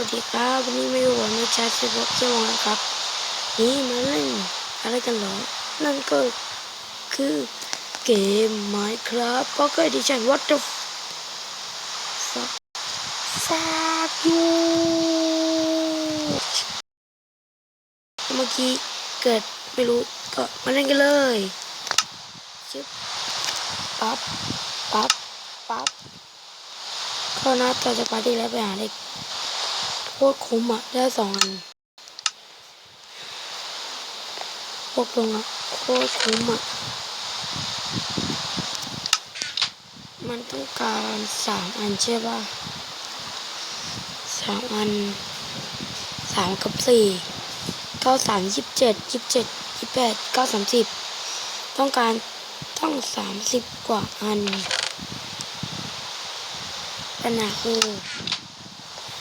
วัสดีครับวันนี้มาอยู่กับในชาร์จบล็อกเจ้าของครับ นี่มาเล่นอะไรกันหรอ นั่นก็คือเกม Minecraft Pocket Edition What the fuck fuck you เมื่อกี้เกิดไม่รู้ก็มาเล่นกันเลยชึบปั๊บปั๊บปั๊บเข้าหน้าต่อจากปาร์ตี้แล้วไปหาเด็ก ตรคุ้มอะได้สองอันพวกตรงอะโคตรคุ้มอะมันต้องการสามอันใช่ป่ะสามอันสามกับสี่เก้าสามยี่สิบเจ็ดยี่สิบเจ็ดยี่สิบแปดเก้าสามสิบต้องการต้องสามสิบกว่าอันปัญหาคือ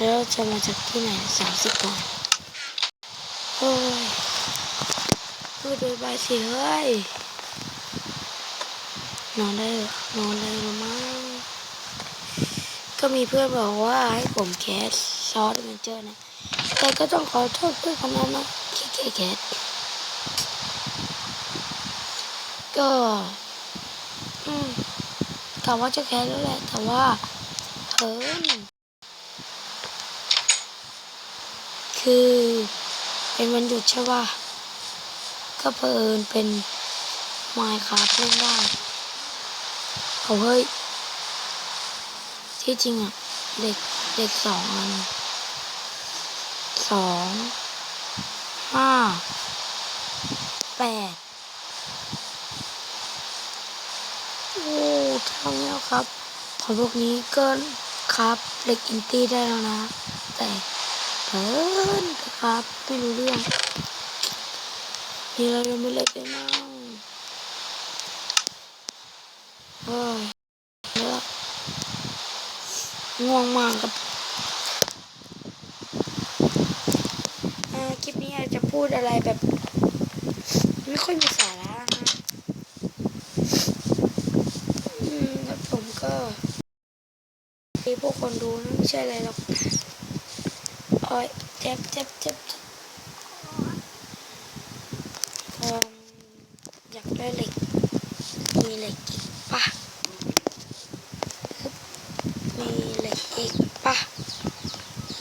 แล้วจะมาจากที่ไหนสามสิบกว่าโอ้ยพูดโดยบาสิเฮ้ย นอนได้หรอนอนได้หรือมั้งก็มีเพื่อนบอกว่าให้ผมแคสซอสมันเจอนะ แต่ก็ต้องขอโทษเพื่อนคนนั้นนะขี้เกียจแคสก็อืมกะว่าจะแคสแล้วแหละ แต่ว่าเพิ่น คือ เป็นวันหยุดใช่ป่ะ ก็เผอิญเป็นไมค์ครับเล่นได้เอาเฮ้ย ที่จริงอะ เด็กเด็กสองอันสองห้าแปดโอ้ทำแล้วครับ ของพวกนี้ก็ครับเหล็กอินตี้ได้แล้วนะ แต่ เพิ่นครับไม่รู้เรื่องนี่เรายังไม่เล็กเลยนะโอ้ยเลิกง่วงมากครับคลิปนี้อาจจะพูดอะไรแบบ ไม่ค่อยมีสาระนะอืมแล้วผมก็มีพวกคนดูนะไม่ใช่อะไรหรอก อ้ยเจ็บเจ็บเจ็บเจ็บเอิ่มอยากได้เหล็ก มีเหล็กอีกปะมีเหล็กอีกปะ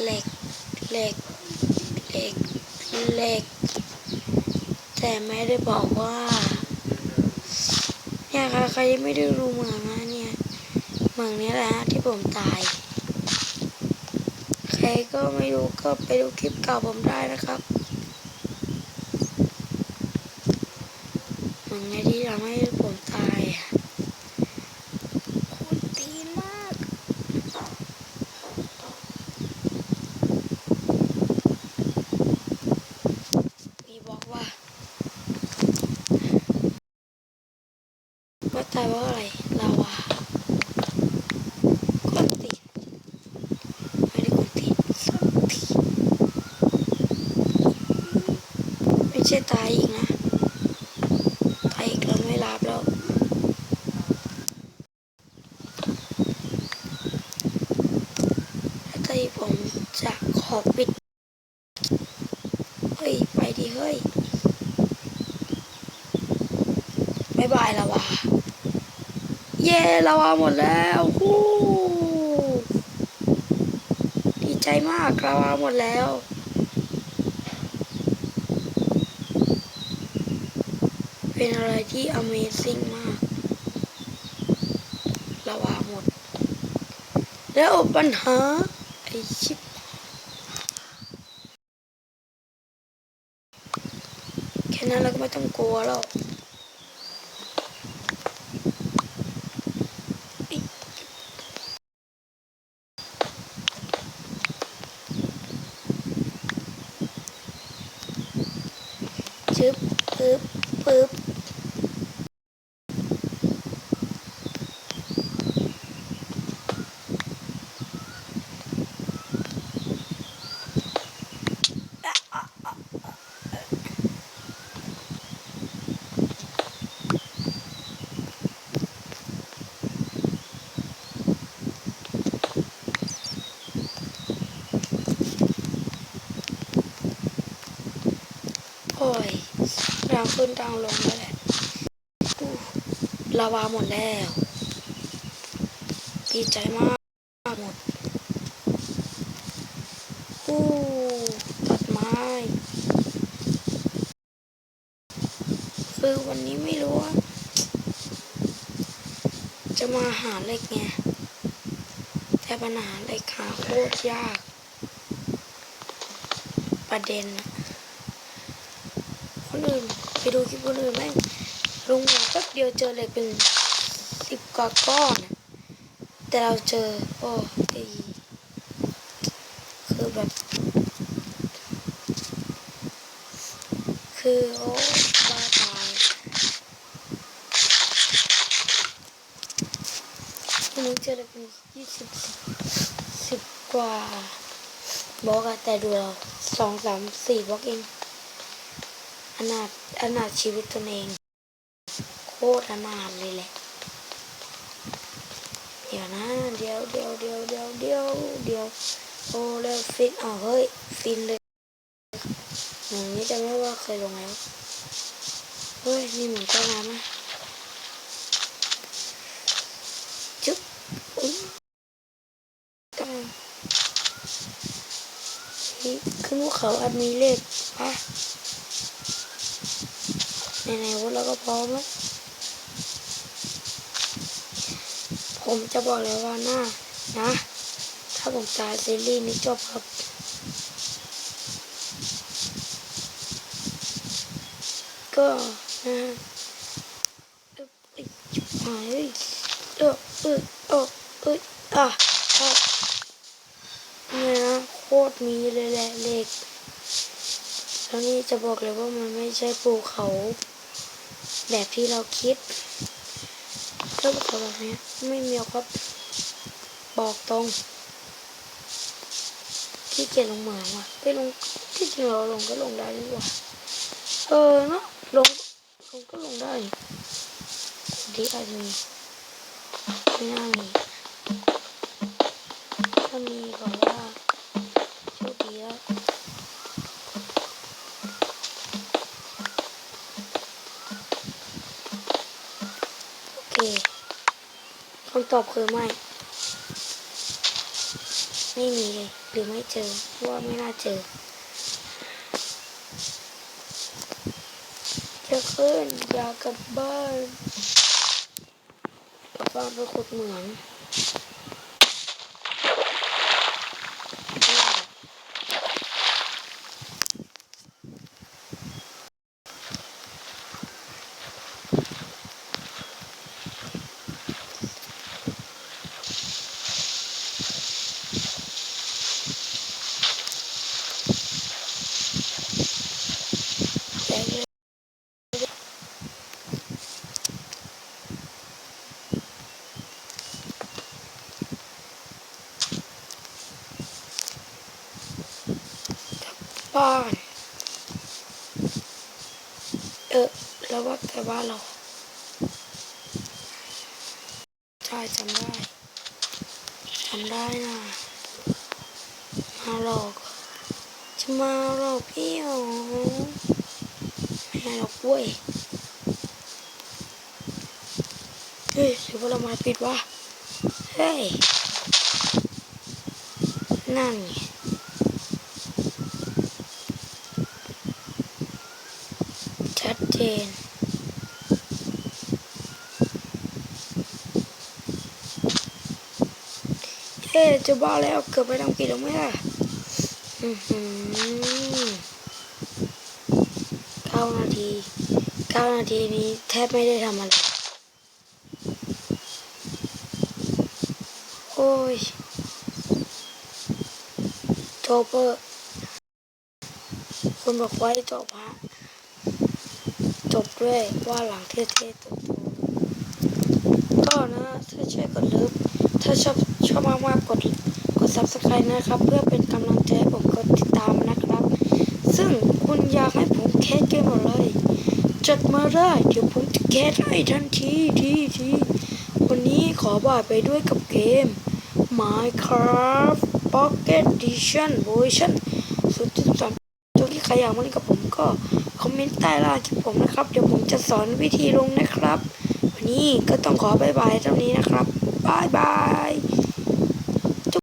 เหล็กเหล็กเหล็กเหล็ก แต่ไม่ได้บอกว่า เนี่ยค่ะใครยังไม่ได้ดูเหมืองนะเนี่ยเหมืองนี้แหละที่ผมตาย ก็ไม่รู้ก็ไปดูคลิปเก่าผมได้นะครับมันไงที่ทำให้ผมตายอะคนตีนมาก มีบอกว่าว่าตายเพราะอะไรลาวากดติด ไม่ได้กดผิดสักทีไม่ ใช่ตายอีกนะตายอีกแล้วไม่รับแล้วถ้าตายผมจะขอปิด เฮ้ย ไปดิเฮ้ยบายบายละวะเย้ละวะหมดแล้วฮู้ดีใจมากลาวาหมดแล้ว เป็นอะไรที่ Amazing มากลาวาหมด แล้วปัญหา ไอชิปแค่นั้นเราก็ไม่ต้องกลัวแล้วอิ๊ะชึบปึ๊บปึ๊บ ขึ้นทางลงแล้วแหละลาวาหมดแล้วดีใจมากหมดอู้ตัดไม้คือวันนี้ไม่รู้ว่า จะมาหาเล็กไงแต่ปัญหาเล็กหาโคตรยาก ประเด็นคนอื่น ไปดูคลิปคนอื่นแม่งลงมาแป๊บเดียวเจอเหล็กเป็นสิบกว่าก้อนแต่เราเจอโอ้ยคือแบบ คือโอ้บ้าตายวันนี้เจอเหล็กเป็นยี่สิบสิบกว่าบล็อกอะแต่ดูเราสองสามสี่บล็อกเอง อนาถอนาถชีวิตตนเอง โคตรอนาถเลยแหละ เดี๋ยวนะ เดี๋ยวเดี๋ยวเดี๋ยวเดี๋ยวเดี๋ยวเดี๋ยวโอ้แล้วฟินอ๋อเฮ้ย ฟินเลยอย่างนี้จะไม่ว่าเคยลงแล้ว เฮ้ย นี่เหมือนเจ้าน้ำนะจุ๊บอุ้ยกำลังนี่ขึ้นภูเขาอาจมีเลขปะ ไหนๆวุ้นเราก็พร้อมแล้ว ผมจะบอกเลยว่าหน้านะ ถ้าผมตายซีรีส์นี้จบครับก็นะเอ้ยเอ้ยชิบหายเอ้ยเออเออเออเอ้ยอะอะเนี่ยนะโคตรมีเลยแหละเหล็กแล้วนี่จะบอกเลยว่ามันไม่ใช่ภูเขา แบบที่เราคิดถ้าภูเขาแบบนี้ไม่มีหรอกครับ บอกตรงที่เกียจลงเหมืองว่ะไปลงที่จริงเราลงก็ลงได้ดีกว่าเออเนาะลงลงก็ลงได้ดีอาจจะมีไม่น่ามีถ้ามีก็ว่าโชคดีแล้วโอเค คำตอบคือไม่ ไม่มีเลย หรือไม่เจอเพราะว่าไม่น่าเจอจะขึ้นอยากกลับบ้านกลับบ้านไปขุดเหมืองแต่เลย บ้านเออ แล้วว่าแต่บ้านเรา ใช่จำได้ จำได้นะ มาหลอก จะมาหลอกพี่เหรอไม่หรอกเว้ย เฮ้ยหรือว่าเรามาปิดวะ เฮ้ย นั่นไงชัดเจ นเฮ้จะบ้าแล้วเกือบไปทำผิดแล้วไหมล่ะเก้านาทีเก้านาทีนี้แทบไม่ได้ทำอะไร โอ้ยโจเปอร์คุณบอกไว้จบฮะ จบด้วยว่าหลังเท่ๆตัวก็นะถ้าช่กดเลิฟถ้าชอบชอบมากๆกดกด subscribe นะครับ เพื่อเป็นกำลังใจให้ผมกดติดตามนะครับ ซึ่งคุณอยากให้ผมแคสเกมอะไรจัดมาได้เดี๋ยวผมจะแคสให้ทันทีทีทีวันนี้ขอบายไปด้วยกับเกม Minecraft Pocket Edition เวอร์ชัน0.3ตัวที่รอยากมาเล่นกับผม ก็คอมเมนต์ใต้ล่างคลิปผมนะครับ เดี๋ยวผมจะสอนวิธีลงนะครับ วันนี้ก็ต้องขอบายบายเท่านี้นะครับบายบาย